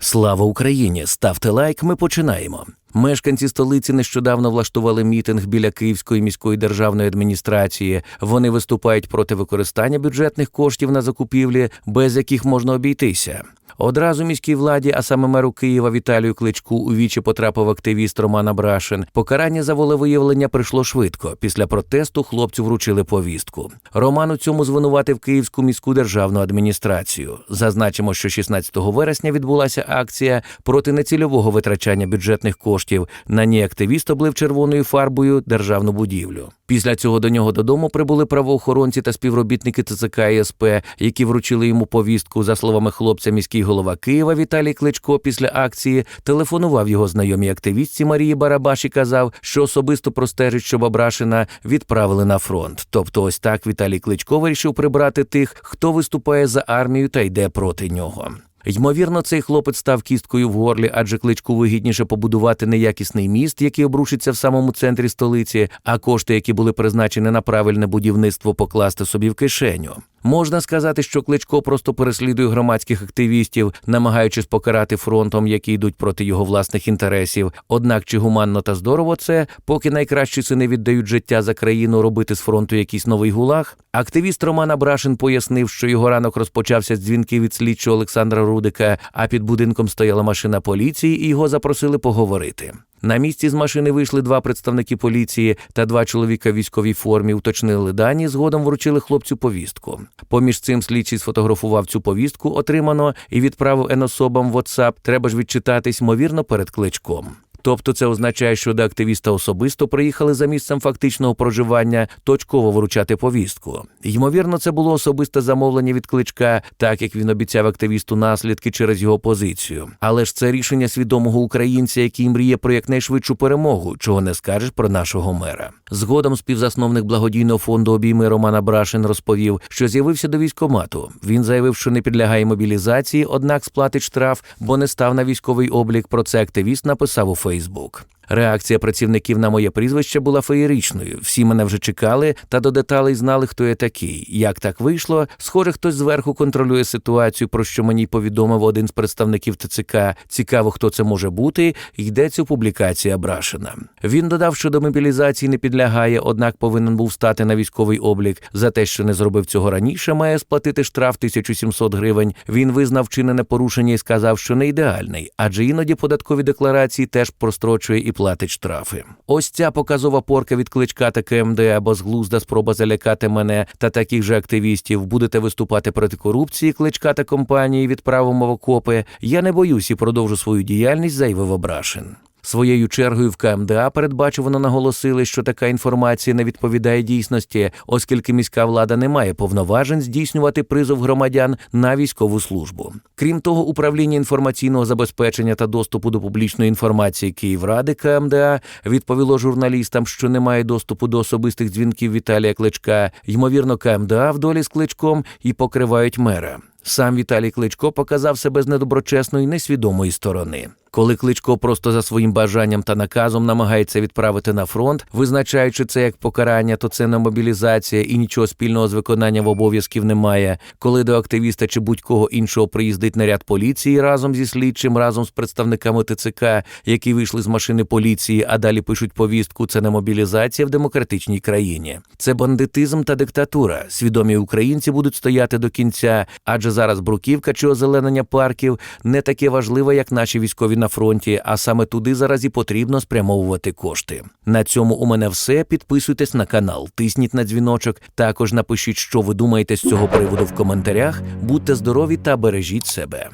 Слава Україні! Ставте лайк. Ми починаємо. Мешканці столиці нещодавно влаштували мітинг біля Київської міської державної адміністрації. Вони виступають проти використання бюджетних коштів на закупівлі, без яких можна обійтися. Одразу міській владі, а саме меру Києва Віталію Кличку, у вічі потрапив активіст Роман Абрашин. Покарання за волевиявлення прийшло швидко. Після протесту хлопцю вручили повістку. Роман у цьому звинуватив Київську міську державну адміністрацію. Зазначимо, що 16 вересня відбулася акція проти нецільового витрачання бюджетних коштів. На ній активіст облив червоною фарбою державну будівлю. Після цього до нього додому прибули правоохоронці та співробітники ТЦК і СП, які вручили йому повістку. За словами хлопця, міський голова Києва Віталій Кличко після акції телефонував його знайомій активістці Марії Барабаш і казав, що особисто простежить, щоб Абрашина відправили на фронт. Тобто, ось так Віталій Кличко вирішив прибрати тих, хто виступає за армію та йде проти нього. Ймовірно, цей хлопець став кісткою в горлі, адже кличку вигідніше побудувати неякісний міст, який обрушиться в самому центрі столиці, а кошти, які були призначені на правильне будівництво, покласти собі в кишеню. Можна сказати, що Кличко просто переслідує громадських активістів, намагаючись покарати фронтом, які йдуть проти його власних інтересів. Однак чи гуманно та здорово це, поки найкращі сини віддають життя за країну робити з фронту якийсь новий гулаг? Активіст Роман Абрашин пояснив, що його ранок розпочався з дзвінків від слідчого Олександра Рудика, а під будинком стояла машина поліції, і його запросили поговорити. На місці з машини вийшли два представники поліції та два чоловіка в військовій формі, уточнили дані, згодом вручили хлопцю повістку. Поміж цим слідчий сфотографував цю повістку, отримано, і відправив енособам в WhatsApp. Треба ж відчитатись, ймовірно, перед кличком. Тобто це означає, що до активіста особисто приїхали за місцем фактичного проживання точково вручати повістку. Ймовірно, це було особисте замовлення від кличка, так як він обіцяв активісту наслідки через його позицію. Але ж це рішення свідомого українця, який мріє про якнайшвидшу перемогу, чого не скажеш про нашого мера. Згодом співзасновник благодійного фонду обійми Романа Брашин розповів, що з'явився до військомату. Він заявив, що не підлягає мобілізації, однак сплатить штраф, бо не став на військовий облік. Про це активіст написав у Facebook. Реакція працівників на моє прізвище була феєричною. Всі мене вже чекали та до деталей знали, хто я такий. Як так вийшло? Схоже, хтось зверху контролює ситуацію, про що мені повідомив один з представників ТЦК. Цікаво, хто це може бути. Йдеться у публікації Абрашина. Він додав, що до мобілізації не підлягає, однак повинен був стати на військовий облік. За те, що не зробив цього раніше, має сплатити штраф 1700 гривень. Він визнав вчинене порушення і сказав, що не ідеальний, адже іноді податкові декларації теж прострочує і платить штрафи. Ось ця показова порка від кличка та КМД або зглузда спроба залякати мене та таких же активістів. Будете виступати проти корупції, кличка та компанії відправимо в окопи. Я не боюсь і продовжу свою діяльність, заявив Абрашин. Своєю чергою в КМДА передбачувано наголосили, що така інформація не відповідає дійсності, оскільки міська влада не має повноважень здійснювати призов громадян на військову службу. Крім того, управління інформаційного забезпечення та доступу до публічної інформації Київради КМДА відповіло журналістам, що немає доступу до особистих дзвінків Віталія Кличка. Ймовірно, КМДА в долі з кличком і покривають мера. Сам Віталій Кличко показав себе з недоброчесної несвідомої сторони. Коли Кличко просто за своїм бажанням та наказом намагається відправити на фронт, визначаючи це як покарання, то це не мобілізація і нічого спільного з виконанням обов'язків немає. Коли до активіста чи будь-кого іншого приїздить наряд поліції разом зі слідчим, разом з представниками ТЦК, які вийшли з машини поліції, а далі пишуть повістку, це не мобілізація в демократичній країні. Це бандитизм та диктатура. Свідомі українці будуть стояти до кінця, адже зараз бруківка чи озеленення парків не таке важливе, як наші військові на фронті, а саме туди зараз і потрібно спрямовувати кошти. На цьому у мене все. Підписуйтесь на канал, тисніть на дзвіночок. Також напишіть, що ви думаєте з цього приводу в коментарях. Будьте здорові та бережіть себе.